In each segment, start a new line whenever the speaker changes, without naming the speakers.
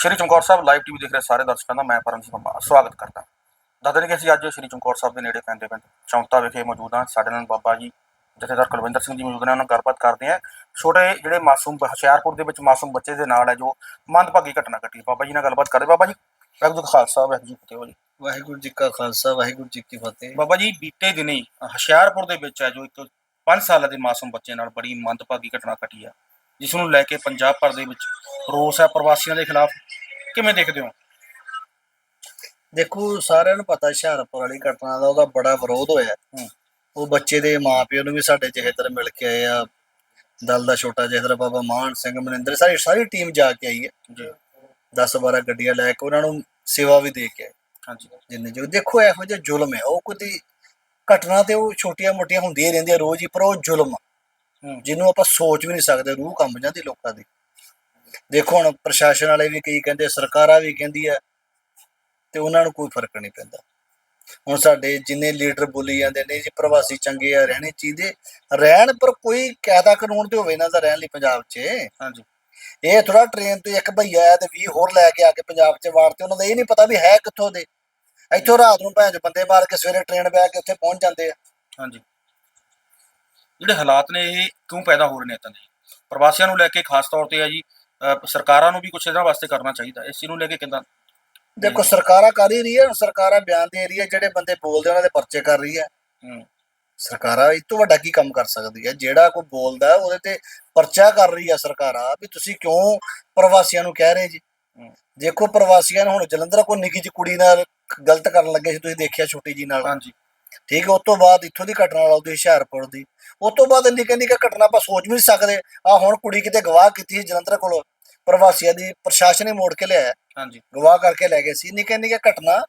ਸ਼੍ਰੀ Chamkaur Sahib live TV ਦੇਖ ਰਹੇ ਸਾਰੇ ਦਰਸ਼ਕਾਂ ਦਾ ਮੈਂ ਪਰਮ ਸਿੰਘ ਪੰਮਾ ਸਵਾਗਤ ਕਰਦਾ। ਦੱਸਦੇ ਨੇ ਕਿ ਅਸੀਂ ਅੱਜ ਸ਼੍ਰੀ ਚਮਕੌਰ ਸਾਹਿਬ ਦੇ ਨੇੜੇ ਪੈਂਦੇ ਪਿੰਡ ਚੌਂਤਾ ਵਿਖੇ ਮੌਜੂਦ ਹਾਂ। ਸਾਡੇ ਨਾਲ ਬਾਬਾ ਜੀ ਜਥੇਦਾਰ ਕੁਲਵਿੰਦਰ ਸਿੰਘ ਜੀ ਮੌਜੂਦ ਨੇ ਉਹਨਾਂ ਨਾਲ ਗੱਲਬਾਤ ਕਰਦੇ ਹਾਂ। ਛੋਟੇ ਜਿਹੜੇ ਮਾਸੂਮ ਹੁਸ਼ਿਆਰਪੁਰ ਦੇ ਵਿੱਚ ਮਾਸੂਮ ਬੱਚੇ ਦੇ ਨਾਲ ਹੈ ਜੋ ਮੰਦਭਾਗੀ ਘਟਨਾ ਘਟੀ ਬਾਬਾ ਜੀ ਨਾਲ ਗੱਲਬਾਤ ਕਰਦੇ ਬਾਬਾ ਜੀ ਵਾਹਿਗੁਰੂ ਜੀ ਖਾਲਸਾ ਵਾਹਿਗੁਰੂ ਜੀ ਕੀ ਫਤਿਹ। ਜੀ।
ਵਾਹਿਗੁਰੂ ਜੀ ਕਾ ਖਾਲਸਾ ਵਾਹਿਗੁਰੂ ਜੀ ਕੀ ਫਤਿਹ।
ਬਾਬਾ ਜੀ ਬੀਤੇ ਦਿਨੀ ਹੁਸ਼ਿਆਰਪੁਰ ਦੇ ਵਿੱਚ ਹੈ ਜੋ ਇੱਕ 5 ਸਾਲਾਂ ਦੇ ਮਾਸੂਮ ਬੱਚੇ ਨਾਲ ਬੜੀ ਮੰਦਭਾਗੀ ਘਟਨਾ ਘਟੀ ਆ ਜਿਸ ਨੂੰ ਲੈ ਕੇ ਪੰਜਾਬ ਭਰ ਦੇ ਵਿੱਚ ਰੋਸ ਹੈ ਪ੍ਰਵਾਸੀਆਂ ਦੇ ਖਿਲਾਫ। ਕਿਵੇਂ ਦੇਖਦੇ ਹੋ?
ਦੇਖੋ ਸਾਰਿਆਂ ਨੂੰ ਪਤਾ ਹੁਸ਼ਿਆਰਪੁਰ ਵਾਲੀ ਘਟਨਾ ਦਾ ਉਹਦਾ ਬੜਾ ਵਿਰੋਧ ਹੋਇਆ। ਉਹ ਬੱਚੇ ਦੇ ਮਾਪਿਓ ਨੂੰ ਵੀ ਸਾਡੇ ਜਹੇਦਰ ਮਿਲ ਕੇ ਆਏ ਆ। ਦਲ ਦਾ ਛੋਟਾ ਜਹੇਦਰ ਬਾਬਾ ਮਾਨ ਸਿੰਘ ਮਨਿੰਦਰ ਸਾਰੀ ਸਾਰੀ ਟੀਮ ਜਾ ਕੇ ਆਈ ਹੈ।
ਜੀ।
10 12 ਗੱਡੀਆਂ ਲੈ ਕੇ ਉਹਨਾਂ ਨੂੰ ਸੇਵਾ ਵੀ ਦੇ ਕੇ ਆਏ।
ਹਾਂਜੀ।
ਜਿੰਨੇ ਜੋ ਦੇਖੋ ਇਹੋ ਜਿਹਾ ਜ਼ੁਲਮ ਹੈ। ਉਹ ਕੋਈ ਘਟਨਾ ਤੇ ਉਹ ਛੋਟੀਆਂ ਮੋਟੀਆਂ ਹੁੰਦੀਆਂ ਰਹਿੰਦੀਆਂ ਰੋਜ਼ ਹੀ ਪਰ ਉਹ ਜ਼ੁਲਮ ਆ,
ਹੂੰ
ਜਿਹਨੂੰ ਆਪਾਂ ਸੋਚ ਵੀ ਨਹੀਂ ਸਕਦੇ ਰੂਹ ਕੰਬ ਜਾਂਦੀ ਲੋਕਾਂ ਦੀ। ਦੇਖੋ ਹੁਣ ਪ੍ਰਸ਼ਾਸਨ ਵਾਲੇ ਵੀ ਕਈ ਕਹਿੰਦੇ ਸਰਕਾਰਾਂ ਵੀ ਕਹਿੰਦੀ ਆ ਤੇ ਉਹਨਾਂ ਨੂੰ ਕੋਈ ਫ਼ਰਕ ਨਹੀਂ ਪੈਂਦਾ। ਹੁਣ ਸਾਡੇ ਜਿੰਨੇ ਲੀਡਰ ਬੋਲੀ ਜਾਂਦੇ ਨੇ ਜੀ ਪ੍ਰਵਾਸੀ ਚੰਗੇ ਆ ਰਹਿਣੇ ਚਾਹੀਦੇ ਰਹਿਣ ਪਰ ਕੋਈ ਕਾਇਦਾ ਕਾਨੂੰਨ ਤੇ ਹੋਵੇ ਇਹਨਾਂ ਦਾ ਰਹਿਣ ਲਈ ਪੰਜਾਬ 'ਚ।
ਹਾਂਜੀ।
ਇਹ ਥੋੜਾ ਟ੍ਰੇਨ ਤੋਂ ਇੱਕ ਭਈਆ ਆਇਆ ਤੇ 20 ਹੋਰ ਲੈ ਕੇ ਆ ਕੇ ਪੰਜਾਬ 'ਚ ਵਾੜਤੇ ਉਹਨਾਂ ਦਾ ਇਹ ਨਹੀਂ ਪਤਾ ਵੀ ਹੈ ਕਿੱਥੋਂ ਦੇ। ਇੱਥੋਂ ਰਾਤ ਨੂੰ ਭੈਣ ਬੰਦੇ ਮਾਰ ਕੇ ਸਵੇਰੇ ਟ੍ਰੇਨ ਬੈ ਕੇ ਉੱਥੇ ਪਹੁੰਚ ਜਾਂਦੇ ਆ।
ਹਾਂਜੀ। ਜਿਹੜੇ ਹਾਲਾਤ ਨੇ ਇਹ ਕਿਉਂ ਪੈਦਾ ਹੋ ਰਹੇ ਨੇ ਇਦਾਂ ਦੇ? ਪ੍ਰਵਾਸੀਆਂ ਨੂੰ ਲੈ ਕੇ ਖਾਸ ਤੌਰ ਤੇ ਆ ਜੀ ਸਰਕਾਰਾਂ ਨੂੰ ਵੀ ਕੁਝ ਇਹਨਾਂ ਵਾਸਤੇ ਕਰਨਾ ਚਾਹੀਦਾ ਇਸ ਨੂੰ ਲੈ ਕੇ ਕਿਦਾਂ?
ਦੇਖੋ ਸਰਕਾਰਾਂ ਕਰ ਹੀ ਰਹੀ ਹੈ ਸਰਕਾਰਾਂ ਬਿਆਨ ਦੇ ਰਹੀ ਹੈ ਜਿਹੜੇ ਬੰਦੇ ਬੋਲਦੇ ਉਹਨਾਂ ਦੇ ਪਰਚੇ ਕਰ ਰਹੀ ਹੈ। ਸਰਕਾਰਾਂ ਇਸ ਤੋਂ ਵੱਡਾ ਕੀ ਕੰਮ ਕਰ ਸਕਦੀ ਹੈ? ਜਿਹੜਾ ਕੋਈ ਬੋਲਦਾ ਉਹਦੇ ਤੇ ਪਰਚਾ ਕਰ ਰਹੀ ਹੈ ਸਰਕਾਰਾਂ ਵੀ ਤੁਸੀਂ ਕਿਉਂ ਪ੍ਰਵਾਸੀਆਂ ਨੂੰ ਕਹਿ ਰਹੇ ਜੀ। ਦੇਖੋ ਪ੍ਰਵਾਸੀਆਂ ਨੂੰ ਹੁਣ ਜਲੰਧਰ ਕੋਈ ਨਿੱਕੀ ਜਿਹੀ ਕੁੜੀ ਨਾਲ ਗਲਤ ਕਰਨ ਲੱਗੇ ਸੀ ਤੁਸੀਂ ਦੇਖਿਆ ਛੋਟੀ ਜੀ ਨਾਲ।
ਹਾਂਜੀ।
ਠੀਕ ਹੈ ਉਸ ਤੋਂ ਬਾਅਦ ਇੱਥੋਂ ਦੀ ਘਟਨਾ ਲਾਓ ਤੁਸੀਂ ਹੁਸ਼ਿਆਰਪੁਰ ਦੀ। ਉਸ ਤੋਂ ਬਾਅਦ ਨਿੱਕੇ ਨਿੱਕੇ ਘਟਨਾ ਆਪਾਂ ਸੋਚ ਵੀ ਨਹੀਂ ਸਕਦੇ। ਆ ਹੁਣ ਕੁੜੀ ਕਿਤੇ ਗਵਾਹ ਕੀਤੀ ਸੀ ਜਲੰਧਰ ਕੋਲ ਪ੍ਰਵਾਸੀਆਂ ਦੀ ਪ੍ਰਸ਼ਾਸਨ ਨੇ ਮੋੜ ਕੇ ਲਿਆਇਆ।
ਹਾਂਜੀ।
ਗਵਾਹ ਕਰਕੇ ਲੈ ਗਏ ਸੀ। ਨਿੱਕੇ ਨਿੱਕੇ ਘਟਨਾ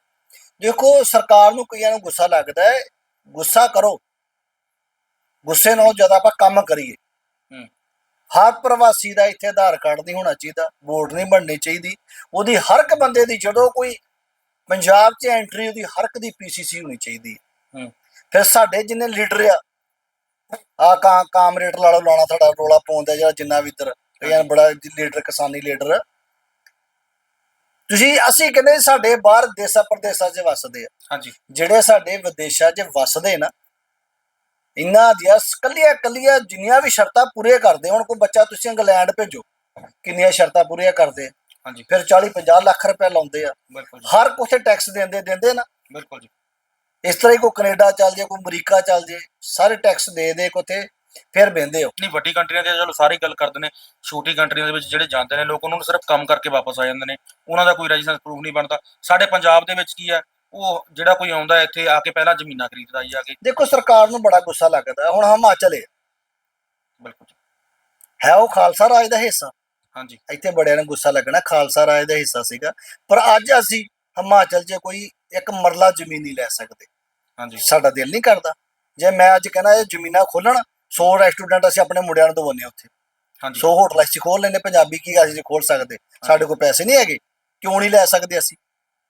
ਦੇਖੋ ਸਰਕਾਰ ਨੂੰ ਕਈਆਂ ਨੂੰ ਗੁੱਸਾ ਲੱਗਦਾ ਹੈ ਗੁੱਸਾ ਕਰੋ। ਗੁੱਸੇ ਨਾਲੋਂ ਜ਼ਿਆਦਾ ਆਪਾਂ ਕੰਮ ਕਰੀਏ। ਹਰ ਪ੍ਰਵਾਸੀ ਦਾ ਇੱਥੇ ਆਧਾਰ ਕਾਰਡ ਨਹੀਂ ਹੋਣਾ ਚਾਹੀਦਾ ਵੋਟ ਨਹੀਂ ਬਣਨੀ ਚਾਹੀਦੀ। ਉਹਦੀ ਹਰ ਇੱਕ ਬੰਦੇ ਦੀ ਜਦੋਂ ਕੋਈ ਪੰਜਾਬ 'ਚ ਐਂਟਰੀ ਉਹਦੀ ਹਰ ਇੱਕ ਦੀ ਪੀਸੀਸੀ ਹੋਣੀ ਚਾਹੀਦੀ ਹੈ।
ਹੂੰ।
ਫਿਰ ਸਾਡੇ ਜਿੰਨੇ ਲੀਡਰ ਆ ਆ ਕਾਂ ਕਾਮਰੇਟ ਲਾ ਲਓ ਲਾਣਾ ਤੁਹਾਡਾ ਰੋਲਾ ਪਾਉਂਦਾ ਜਿਹੜਾ ਜਿੰਨਾ ਵੀ ਕਈਆਂ ਨੂੰ ਬੜਾ ਲੀਡਰ ਕਿਸਾਨੀ ਲੀਡਰ। ਤੁਸੀਂ ਅਸੀਂ ਕਹਿੰਦੇ ਸਾਡੇ ਬਾਹਰ ਦੇਸਾਂ ਪ੍ਰਦੇਸਾਂ 'ਚ ਵੱਸਦੇ ਆ।
ਹਾਂਜੀ।
ਜਿਹੜੇ ਸਾਡੇ ਵਿਦੇਸ਼ਾਂ 'ਚ ਵੱਸਦੇ ਨਾ ਇਹਨਾਂ ਦੀਆਂ ਕੱਲੀਆਂ ਕੱਲੀਆਂ ਜਿੰਨੀਆਂ ਵੀ ਸ਼ਰਤਾਂ ਪੂਰੀਆਂ ਕਰਦੇ ਹੁਣ ਕੋਈ ਬੱਚਾ ਤੁਸੀਂ ਇੰਗਲੈਂਡ ਭੇਜੋ ਕਿੰਨੀਆਂ ਸ਼ਰਤਾਂ ਪੂਰੀਆਂ ਕਰਦੇ
ਹਾਂਜੀ।
ਫਿਰ 40 50 ਲੱਖ ਰੁਪਏ ਲਾਉਂਦੇ ਆ।
ਬਿਲਕੁਲ
ਹਰ ਕੋਥੇ ਟੈਕਸ ਦਿੰਦੇ ਦਿੰਦੇ ਨਾ।
ਬਿਲਕੁਲ ਜੀ।
ਇਸ ਤਰ੍ਹਾਂ ਹੀ ਕੋਈ ਕੈਨੇਡਾ ਚੱਲ ਜੇ ਕੋਈ ਅਮਰੀਕਾ ਚੱਲ ਜੇ ਸਾਰੇ ਟੈਕਸ ਦੇ ਦੇ ਕੋਥੇ ਫਿਰ ਬਹਿੰਦੇ ਹੋ।
ਨਹੀਂ ਵੱਡੀ ਕੰਟਰੀਆਂ ਦੇ ਚਲੋ ਸਾਰੀ ਗੱਲ ਕਰਦੇ ਨੇ ਛੋਟੀ ਕੰਟਰੀਆਂ ਦੇ ਵਿੱਚ ਜਿਹੜੇ ਜਾਂਦੇ ਨੇ ਲੋਕ ਉਹਨਾਂ ਨੂੰ ਸਿਰਫ ਕੰਮ ਕਰਕੇ ਵਾਪਸ ਆ ਜਾਂਦੇ ਨੇ ਉਹਨਾਂ ਦਾ ਕੋਈ ਰੈਜ਼ੀਡੈਂਸ ਪ੍ਰੂਫ ਨਹੀਂ ਬਣਦਾ। ਸਾਡੇ ਪੰਜਾਬ ਦੇ ਵਿੱਚ ਕੀ ਹੈ ਉਹ ਜਿਹੜਾ ਕੋਈ ਆਉਂਦਾ ਇੱਥੇ ਆ ਕੇ ਪਹਿਲਾਂ ਜ਼ਮੀਨਾਂ ਖਰੀਦਦਾ ਜੀ ਆ ਕੇ।
ਦੇਖੋ ਸਰਕਾਰ ਨੂੰ ਬੜਾ ਗੁੱਸਾ ਲੱਗਦਾ ਹੁਣ ਹਿਮਾਚਲ ਹੈ।
ਬਿਲਕੁਲ
ਹੈ ਉਹ ਖਾਲਸਾ ਰਾਜ ਦਾ ਹਿੱਸਾ।
ਹਾਂਜੀ।
ਇੱਥੇ ਬੜਿਆਂ ਨੂੰ ਗੁੱਸਾ ਲੱਗਣਾ ਖਾਲਸਾ ਰਾਜ ਦਾ ਹਿੱਸਾ ਸੀਗਾ। ਪਰ ਅੱਜ ਅਸੀਂ ਹਿਮਾਚਲ 'ਚ ਕੋਈ ਇੱਕ ਮਰਲਾ ਜ਼ਮੀਨ ਨਹੀਂ ਲੈ ਸਕਦੇ।
ਹਾਂਜੀ।
ਸਾਡਾ ਦਿਲ ਨਹੀਂ ਕਰਦਾ। ਜੇ ਮੈਂ ਅੱਜ ਕਹਿੰਦਾ ਇਹ ਜ਼ਮੀਨਾਂ ਖੋਲਣ 100 ਰੈਸਟੋਰੈਂਟ ਅਸੀਂ ਆਪਣੇ ਮੁੰਡਿਆਂ ਨੂੰ ਦਵਾਉਂਦੇ ਹਾਂ ਉੱਥੇ।
ਹਾਂਜੀ।
100 ਹੋਟਲ ਅਸੀਂ ਖੋਲ ਲੈਂਦੇ ਪੰਜਾਬੀ ਕੀ ਅਸੀਂ ਖੋਲ ਸਕਦੇ? ਸਾਡੇ ਕੋਲ ਪੈਸੇ ਨਹੀਂ ਹੈਗੇ। ਕਿਉਂ ਨਹੀਂ ਲੈ ਸਕਦੇ ਅਸੀਂ?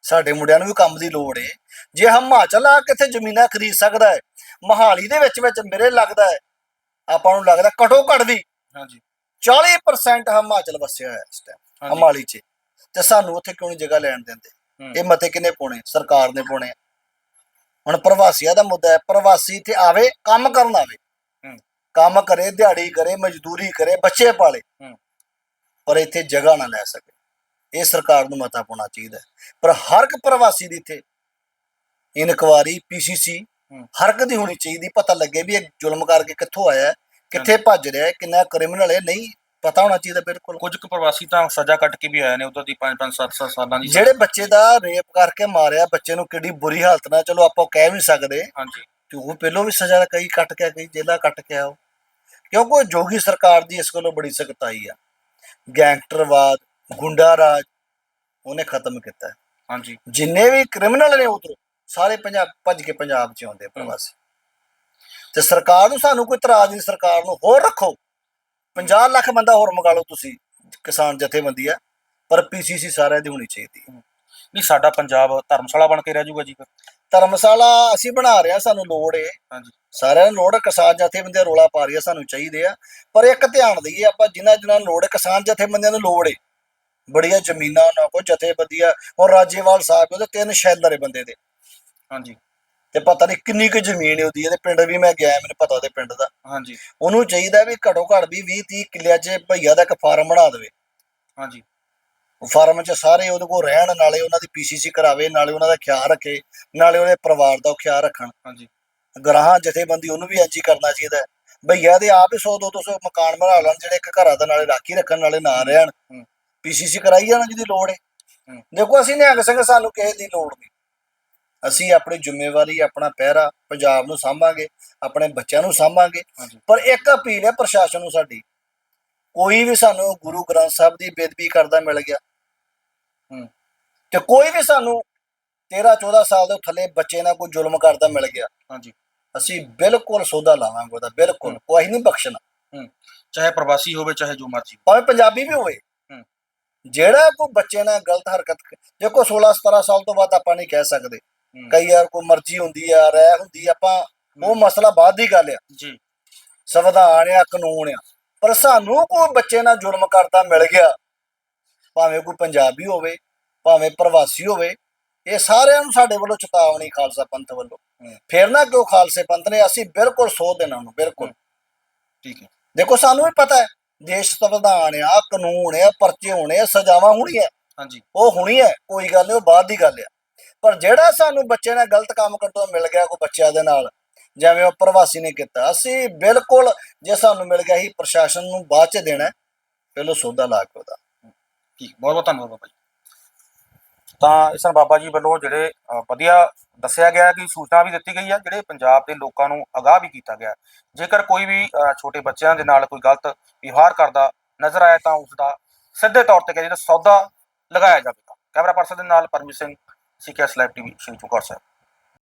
ਸਾਡੇ ਮੁੰਡਿਆਂ ਨੂੰ ਵੀ ਕੰਮ ਦੀ ਲੋੜ ਏ। ਜੇ ਹਿਮਾਚਲ ਆ ਕੇ ਇੱਥੇ ਜ਼ਮੀਨਾਂ ਖਰੀਦ ਸਕਦਾ ਹੈ ਮਹਾਲੀ ਦੇ ਵਿੱਚ ਵਿੱਚ ਮੇਰੇ ਲੱਗਦਾ ਹੈ ਆਪਾਂ ਨੂੰ ਲੱਗਦਾ ਘਟੋ ਘੱਟ ਵੀ
ਹਾਂਜੀ।
40% ਹਿਮਾਚਲ ਵਸਿਆ ਹੋਇਆ ਇਸ ਟਾਈਮ। ਹਮਾਲੀ 'ਚ। ਤੇ ਸਾਨੂੰ ਉੱਥੇ ਕਿਉਂ ਨਹੀਂ ਜਗ੍ਹਾ ਲੈਣ ਦਿੰਦੇ?
ਹੂੰ।
ਇਹ ਮਤੇ ਕਿਨੇ ਪਾਉਣੇ ਸਰਕਾਰ ਨੇ ਪਾਉਣੇ। ਹੁਣ ਪ੍ਰਵਾਸੀਆਂ ਦਾ ਮੁੱਦਾ ਹੈ ਪ੍ਰਵਾਸੀ ਇੱਥੇ ਆਵੇ ਕੰਮ ਕਰਨ ਆਵੇ। ਕੰਮ ਕਰੇ ਦਿਹਾੜੀ ਕਰੇ ਮਜ਼ਦੂਰੀ ਕਰੇ ਬੱਚੇ ਪਾਲੇ। ਪਰ ਇੱਥੇ ਜਗ੍ਹਾ ਨਾ ਲੈ ਸਕੇ ਇਹ ਸਰਕਾਰ ਨੂੰ ਮਤਾ ਪਾਉਣਾ ਚਾਹੀਦਾ ਹੈ। ਪਰ ਹਰ ਇੱਕ ਪ੍ਰਵਾਸੀ ਦੀ ਇੱਥੇ ਇਨਕੁਆਰੀ ਪੀਸੀਸੀ। ਹਰ ਇੱਕ ਦੀ ਹੋਣੀ ਚਾਹੀਦੀ ਪਤਾ ਲੱਗੇ ਵੀ ਇਹ ਜ਼ੁਲਮ ਕਰਕੇ ਕਿੱਥੋਂ ਆਇਆ ਕਿੱਥੇ ਭੱਜ ਰਿਹਾ ਹੈ, ਕਿੰਨਾ ਕ੍ਰਿਮੀਨਲ ਹੈ ਨਹੀਂ ਪਤਾ ਹੋਣਾ ਚਾਹੀਦਾ ਬਿਲਕੁਲ।
ਕੁਝ ਕੁ ਪ੍ਰਵਾਸੀ ਤਾਂ ਸਜ਼ਾ ਕੱਟ ਕੇ ਵੀ ਆਏ ਨੇ ਉਦੋਂ ਦੀ 5 5 7 7 ਸਾਲਾਂ ਦੀ।
ਜਿਹੜੇ ਬੱਚੇ ਦਾ ਰੇਪ ਕਰਕੇ ਮਾਰਿਆ ਬੱਚੇ ਨੂੰ ਕਿੱਡੀ ਬੁਰੀ ਹਾਲਤ ਨਾਲ ਚਲੋ ਆਪਾਂ ਕਹਿ ਵੀ ਸਕਦੇ।
ਹਾਂਜੀ।
ਕਿ ਉਹ ਪਹਿਲੋਂ ਵੀ ਸਜ਼ਾ ਕਈ ਕੱਟ ਕੇ ਕਈ ਜੇਲਾ ਕੱਟ ਕੇ ਆਓ ਕਿਉਂਕਿ ਜੋਗੀ ਸਰਕਾਰ ਦੀ ਇਸ ਕੋਲੋਂ ਬੜੀ ਸਖਤਾਈ ਆ। ਗੈਂਗਸਟਰਵਾਦ ਗੁੰਡਾ ਰਾਜ ਉਹਨੇ ਖਤਮ ਕੀਤਾ।
ਹਾਂਜੀ।
ਜਿੰਨੇ ਵੀ ਕ੍ਰਿਮੀਨਲ ਨੇ ਉਧਰ ਸਾਰੇ ਪੰਜਾਬ ਭੱਜ ਕੇ ਪੰਜਾਬ 'ਚ ਆਉਂਦੇ ਪ੍ਰਵਾਸੀ। ਤੇ ਸਰਕਾਰ ਨੂੰ ਸਾਨੂੰ ਕੋਈ ਇਤਰਾਜ਼ ਨਹੀਂ ਸਰਕਾਰ ਨੂੰ ਹੋਰ ਰੱਖੋ। 50 ਲੱਖ ਬੰਦਾ ਹੋਰ ਮੰਗਾ ਲਓ ਤੁਸੀਂ ਕਿਸਾਨ ਜਥੇਬੰਦੀ ਆ ਪਰ ਪੀਸੀਸੀ ਸਾਰਿਆਂ ਦੀ ਹੋਣੀ ਚਾਹੀਦੀ ਹੈ।
ਨਹੀਂ ਸਾਡਾ ਪੰਜਾਬ ਧਰਮਸ਼ਾਲਾ ਬਣ ਕੇ ਰਹਿ ਜਾਊਗਾ ਜੀ ਫਿਰ।
ਧਰਮਸ਼ਾਲਾ ਅਸੀਂ ਬਣਾ ਰਹੇ ਆ ਸਾਨੂੰ ਲੋੜ ਏ
ਹਾਂਜੀ।
ਸਾਰਿਆਂ ਨੂੰ ਲੋੜ ਕਿਸਾਨ ਜਥੇਬੰਦੀਆਂ ਰੋਲਾ ਪਾ ਰਹੀ ਆ ਸਾਨੂੰ ਚਾਹੀਦੇ ਆ। ਪਰ ਇੱਕ ਧਿਆਨ ਦਈਏ ਆਪਾਂ ਜਿਨ੍ਹਾਂ ਜਿਨ੍ਹਾਂ ਨੂੰ ਲੋੜ ਕਿਸਾਨ ਜਥੇਬੰਦੀਆਂ ਨੂੰ ਲੋੜ ਏ ਬੜੀਆਂ ਜ਼ਮੀਨਾਂ ਉਹਨਾਂ ਕੋਲ ਜਥੇਬੰਦੀਆਂ ਔਰ ਰਾਜੇਵਾਲ ਸਾਹਿਬ ਉਹਦੇ ਤਿੰਨ ਸ਼ੈਲਰ ਬੰਦੇ ਦੇ।
ਹਾਂਜੀ।
ਤੇ ਪਤਾ ਨਹੀਂ ਕਿੰਨੀ ਕੁ ਜ਼ਮੀਨ ਹੈ ਉਹਦੀ ਇਹਦੇ ਪਿੰਡ ਵੀ ਮੈਂ ਗਿਆ ਮੈਨੂੰ ਪਤਾ ਉਹਦੇ ਪਿੰਡ ਦਾ।
ਹਾਂਜੀ।
ਉਹਨੂੰ ਚਾਹੀਦਾ ਵੀ ਘੱਟੋ ਘੱਟ ਵੀ 20 30 ਕਿੱਲਿਆਂ 'ਚ ਭਈਆ ਦਾ ਇੱਕ ਫਾਰਮ ਬਣਾ ਦੇਵੇ।
ਹਾਂਜੀ।
ਉਹ ਫਾਰਮ 'ਚ ਸਾਰੇ ਉਹਦੇ ਕੋਲ ਰਹਿਣ ਨਾਲੇ ਉਹਨਾਂ ਦੀ ਪੀਸੀਸੀ ਕਰਾਵੇ ਨਾਲੇ ਉਹਨਾਂ ਦਾ ਖਿਆਲ ਰੱਖੇ ਨਾਲੇ ਉਹਦੇ ਪਰਿਵਾਰ ਦਾ ਖਿਆਲ ਰੱਖਣ।
ਹਾਂਜੀ।
ਗਰਾਹਾਂ ਜਥੇਬੰਦੀ ਉਹਨੂੰ ਵੀ ਹੀ ਕਰਨਾ ਚਾਹੀਦਾ ਹੈ। ਭਈਆ ਦੇ ਆਪ ਹੀ 100 200 ਮਕਾਨ ਬਣਾ ਲੈਣ ਜਿਹੜੇ ਇੱਕ ਘਰਾਂ ਦਾ ਨਾਲੇ ਰਾਖੀ ਰੱਖਣ ਨਾਲੇ ਨਾ ਰਹਿਣ।
ਹੂੰ।
ਪੀਸੀਸੀ ਕਰਾਈ ਜਾਣਾ ਜਿਹਦੀ ਲੋੜ ਹੈ।
ਹੂੰ।
ਦੇਖੋ ਅਸੀਂ ਨਿਹੰਗ ਸਿੰਘ ਸਾਨੂੰ ਕਿਸੇ ਦੀ ਲੋੜ ਨਹੀਂ। ਅਸੀਂ ਆਪਣੀ ਜ਼ਿੰਮੇਵਾਰੀ ਆਪਣਾ ਪਹਿਰਾ ਪੰਜਾਬ ਨੂੰ ਸਾਂਭਾਂਗੇ ਆਪਣੇ ਬੱਚਿਆਂ ਨੂੰ ਸਾਂਭਾਂਗੇ। ਪਰ ਇੱਕ ਅਪੀਲ ਹੈ ਪ੍ਰਸ਼ਾਸਨ ਨੂੰ ਸਾਡੀ। ਕੋਈ ਵੀ ਸਾਨੂੰ ਗੁਰੂ ਗ੍ਰੰਥ ਸਾਹਿਬ ਦੀ ਬੇਦਬੀ ਕਰਦਾ ਮਿਲ ਗਿਆ। ਤੇ ਕੋਈ ਵੀ ਸਾਨੂੰ 13 14 ਸਾਲ ਦੇ ਥੱਲੇ ਬੱਚੇ ਨਾਲ ਕੋਈ ਜ਼ੁਲਮ ਕਰਦਾ ਮਿਲ ਗਿਆ।
ਹਾਂਜੀ।
ਅਸੀਂ ਬਿਲਕੁਲ ਸੋਧਾ ਲਾਵਾਂਗੇ ਉਹਦਾ ਬਿਲਕੁਲ। ਕੋਈ ਨਹੀਂ ਬਖਸ਼ਣਾ।
ਚਾਹੇ ਪ੍ਰਵਾਸੀ ਹੋਵੇ ਚਾਹੇ ਜੋ ਮਰਜ਼ੀ
ਭਾਵੇਂ ਪੰਜਾਬੀ ਵੀ ਹੋਵੇ।
ਹੂੰ।
ਜਿਹੜਾ ਕੋਈ ਬੱਚੇ ਨਾਲ ਗਲਤ ਹਰਕਤ ਕ- ਦੇਖੋ 16 17 ਸਾਲ ਤੋਂ ਬਾਅਦ ਆਪਾਂ ਨਹੀਂ ਕਹਿ ਸਕਦੇ। ਕਈ ਵਾਰ ਕੋਈ ਮਰਜ਼ੀ ਹੁੰਦੀ ਆ ਰਹਿ ਹੁੰਦੀ ਆਪਾਂ ਉਹ ਮਸਲਾ ਬਾਅਦ ਦੀ ਗੱਲ ਆ।
ਜੀ।
ਸੰਵਿਧਾਨ ਆ ਕਾਨੂੰਨ ਆ। ਪਰ ਸਾਨੂੰ ਕੋਈ ਬੱਚੇ ਨਾਲ ਜ਼ੁਲਮ ਕਰਦਾ ਮਿਲ ਗਿਆ ਭਾਵੇਂ ਕੋਈ ਪੰਜਾਬੀ ਹੋਵੇ ਭਾਵੇਂ ਪ੍ਰਵਾਸੀ ਹੋਵੇ ਇਹ ਸਾਰਿਆਂ ਨੂੰ ਸਾਡੇ ਵੱਲੋਂ ਚੇਤਾਵਨੀ ਖਾਲਸਾ ਪੰਥ ਵੱਲੋਂ। ਫਿਰ ਨਾ ਕਿਉਂ ਖਾਲਸੇ ਪੰਥ ਨੇ ਅਸੀਂ ਬਿਲਕੁਲ ਸੋਧ ਦੇਣਾ ਉਹਨੂੰ ਬਿਲਕੁਲ।
ਠੀਕ ਹੈ।
ਦੇਖੋ ਸਾਨੂੰ ਵੀ ਪਤਾ ਹੈ ਦੇਸ਼ ਸੰਵਿਧਾਨ ਆ ਕਾਨੂੰਨ ਆ ਪਰਚੇ ਹੋਣੇ ਆ ਸਜ਼ਾਵਾਂ ਹੋਣੀਆਂ।
ਹਾਂਜੀ।
ਉਹ ਹੋਣੀ ਹੈ ਕੋਈ ਗੱਲ ਨਹੀਂ ਉਹ ਬਾਅਦ ਦੀ ਗੱਲ ਆ। ਪਰ ਜਿਹੜਾ ਸਾਨੂੰ ਬੱਚੇ ਨਾਲ ਗਲਤ ਕੰਮ ਕਰਨ ਤੋਂ ਮਿਲ ਗਿਆ ਕੋਈ ਬੱਚਿਆਂ ਦੇ ਨਾਲ ਜਿਵੇਂ ਉਹ ਪ੍ਰਵਾਸੀ ਨੇ ਕੀਤਾ ਅਸੀਂ ਬਿਲਕੁਲ ਜੇ ਸਾਨੂੰ ਮਿਲ ਗਿਆ ਸੀ ਪ੍ਰਸ਼ਾਸਨ ਨੂੰ ਬਾਅਦ ਚ ਦੇਣਾ ਹੈ, ਸੌਦਾ ਲਾ ਕੇ ਉਹਦਾ।
ਠੀਕ ਬਹੁਤ ਬਹੁਤ ਧੰਨਵਾਦ ਬਾਬਾ ਜੀ। ਤਾਂ ਇਸ ਬਾਬਾ ਜੀ ਵੱਲੋਂ ਜਿਹੜੇ ਵਧੀਆ ਦੱਸਿਆ ਗਿਆ ਕਿ ਸੂਚਨਾ ਵੀ ਦਿੱਤੀ ਗਈ ਹੈ ਜਿਹੜੇ ਪੰਜਾਬ ਦੇ ਲੋਕਾਂ ਨੂੰ ਅਗਾਹ ਵੀ ਕੀਤਾ ਗਿਆ। ਜੇਕਰ ਕੋਈ ਵੀ ਛੋਟੇ ਬੱਚਿਆਂ ਦੇ ਨਾਲ ਕੋਈ ਗਲਤ ਵਿਵਹਾਰ ਕਰਦਾ ਨਜ਼ਰ ਆਇਆ ਤਾਂ ਉਸ ਦਾ ਸਿੱਧੇ ਤੌਰ ਤੇ ਕਹਿੰਦੇ ਸੌਦਾ ਲਗਾਇਆ ਜਾਵੇਗਾ। ਕੈਮਰਾ ਪਰਸਨ ਦੇ ਨਾਲ Paramjit Singh CKS live TV Shri Chamkaur Sahib